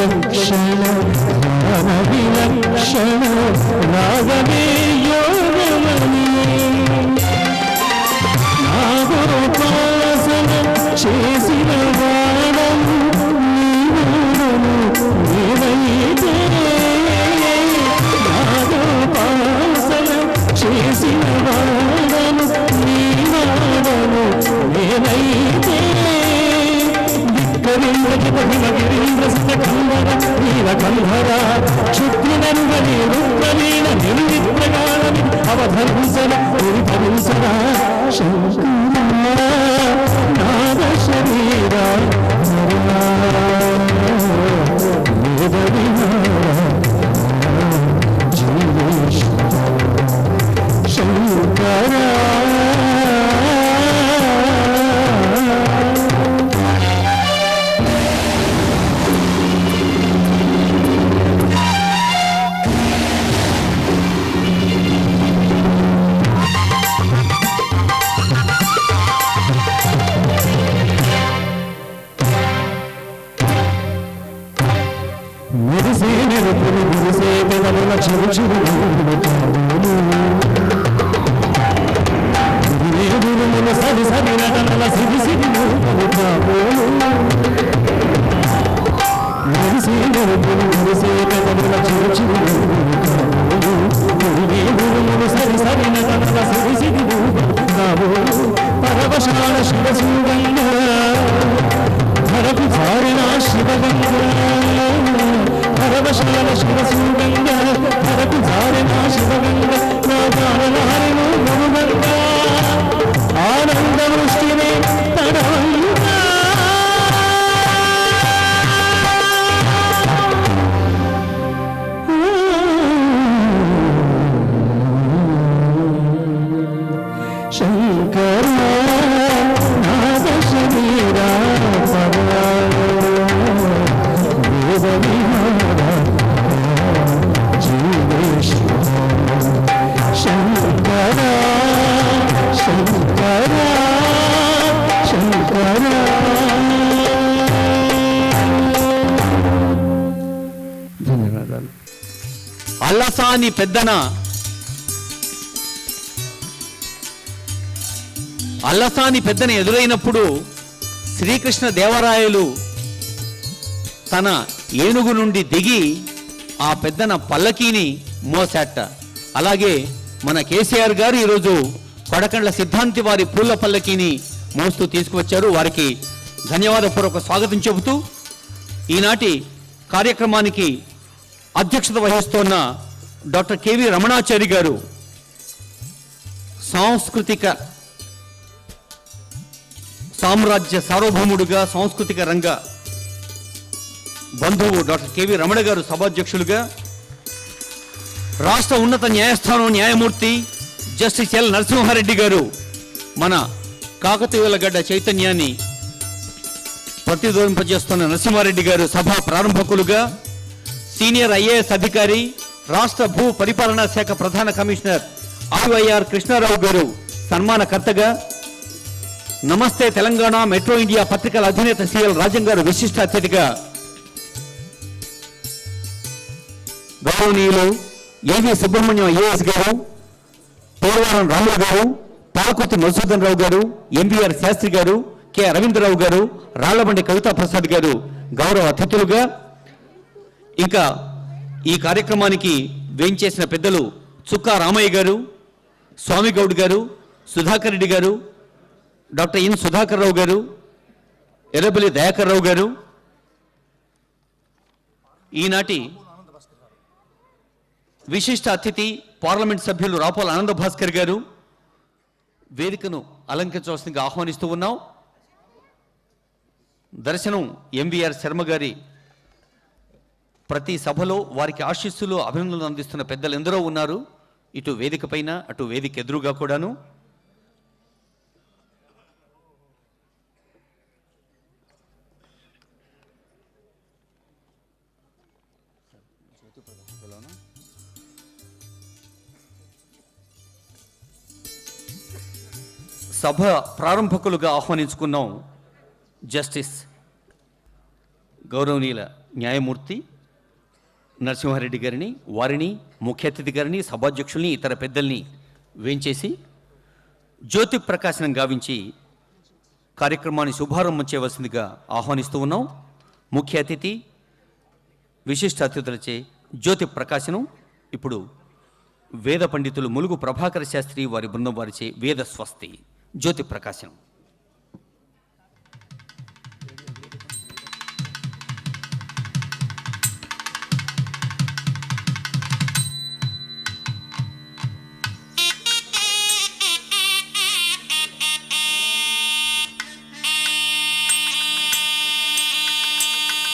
విచక్షణ ధ్యాన విలక్షణ రాగమే యోగమని నాగోపాసన చేసిన వాడము నీవైతే గిరీంద్ర క్షుద్రినరుగని రుద్రవీణ నిర్విత్రగాళమి అవధరించన పురిధరించన శంకర నాద శరీర అల్లసాని పెద్దన. అల్లసాని పెద్దన ఎదురైనప్పుడు శ్రీకృష్ణ దేవరాయలు తన ఏనుగు నుండి దిగి ఆ పెద్దన పల్లకీని మోసాట అలాగే మన కేసీఆర్ గారు ఈరోజు కొడకండ్ల సిద్ధాంతి వారి పూల పల్లకీని మోస్తూ తీసుకువచ్చారు. వారికి ధన్యవాదపూర్వక స్వాగతం చెబుతూ ఈనాటి కార్యక్రమానికి అధ్యక్షత వహిస్తున్న డాక్టర్ కెవి రమణాచారి గారు సాంస్కృతిక సామ్రాజ్య సార్వభౌముడుగా సాంస్కృతిక రంగ బంధువు డాక్టర్ కెవి రమణ గారు సభాధ్యక్షులుగా రాష్ట్ర ఉన్నత న్యాయస్థానం న్యాయమూర్తి జస్టిస్ ఎల్ నరసింహారెడ్డి గారు మన కాకతీయుల గడ్డ చైతన్యాన్ని ప్రతిధ్వనింపజేస్తున్న నరసింహారెడ్డి గారు సభ ప్రారంభకులుగా సీనియర్ ఐఏఎస్ అధికారి రాష్ట్ర భూ పరిపాలనా శాఖ ప్రధాన కమిషనర్ ఆర్వైఆర్ కృష్ణారావు గారు సన్మానకర్తగా నమస్తే తెలంగాణ మెట్రో ఇండియా పత్రికల అధినేత సిఎల్ రాజన్ గారు విశిష్ట అతిథిగా గౌరవనీయులు ఏవి సుబ్రహ్మణ్యం ఐఏఎస్ గారు పోలవరం రాములు గారు పాలకుర్తి మధుసూదన్ రావు గారు ఎంబీఆర్ శాస్త్రి గారు కె అరవిందరావు గారు రాళ్ళబండి కవితా ప్రసాద్ గారు గౌరవ అతిథులుగా ఇంకా ఈ కార్యక్రమానికి వేయించేసిన పెద్దలు చుక్కా రామయ్య గారు స్వామి గౌడ్ గారు సుధాకర్ రెడ్డి గారు డాక్టర్ ఎన్ సుధాకర్ రావు గారు ఎర్రబెల్లి దయాకర్ రావు గారు. ఈనాటి విశిష్ట అతిథి పార్లమెంట్ సభ్యులు రాపోల ఆనంద భాస్కర్ గారు వేదికను అలంకరించవలసిందిగా ఆహ్వానిస్తూ ఉన్నాం. దర్శనం ఎంవిఆర్ శర్మ గారి ప్రతి సభలో వారికి ఆశీస్సులు అభినందనలు అందిస్తున్న పెద్దలు ఎందరో ఉన్నారు. ఇటు వేదిక పైన అటు వేదిక ఎదురుగా కూడాను. సభ ప్రారంభకులుగా ఆహ్వానించుకున్నాం జస్టిస్ గౌరవనీయుల న్యాయమూర్తి నరసింహారెడ్డి గారిని వారిని ముఖ్య అతిథి గారిని సభాధ్యక్షుల్ని ఇతర పెద్దల్ని వేంచేసి జ్యోతి ప్రకాశనం గావించి కార్యక్రమాన్ని శుభారంభం చేయవలసిందిగా ఆహ్వానిస్తూ ఉన్నాం. ముఖ్య అతిథి విశిష్ట అతిథులచే జ్యోతి ప్రకాశనం ఇప్పుడు వేద పండితులు ములుగు ప్రభాకర శాస్త్రి వారి బృందం వారిచే వేద స్వస్తి. జ్యోతి ప్రకాశనం.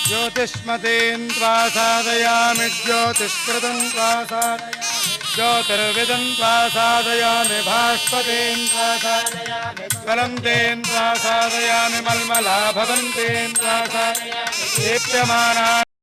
ज्योतिष्मतीन् त्वा साधयामि ज्योतिष्कृतं त्वा साधयामि ज्योतिर्विदं त्वा साधयामि भास्पतीन् त्वा साधयामि ज्वलन्तीन् त्वा साधयामि मल्मला भवन्तीन् त्वा साधयामि दीप्यमाना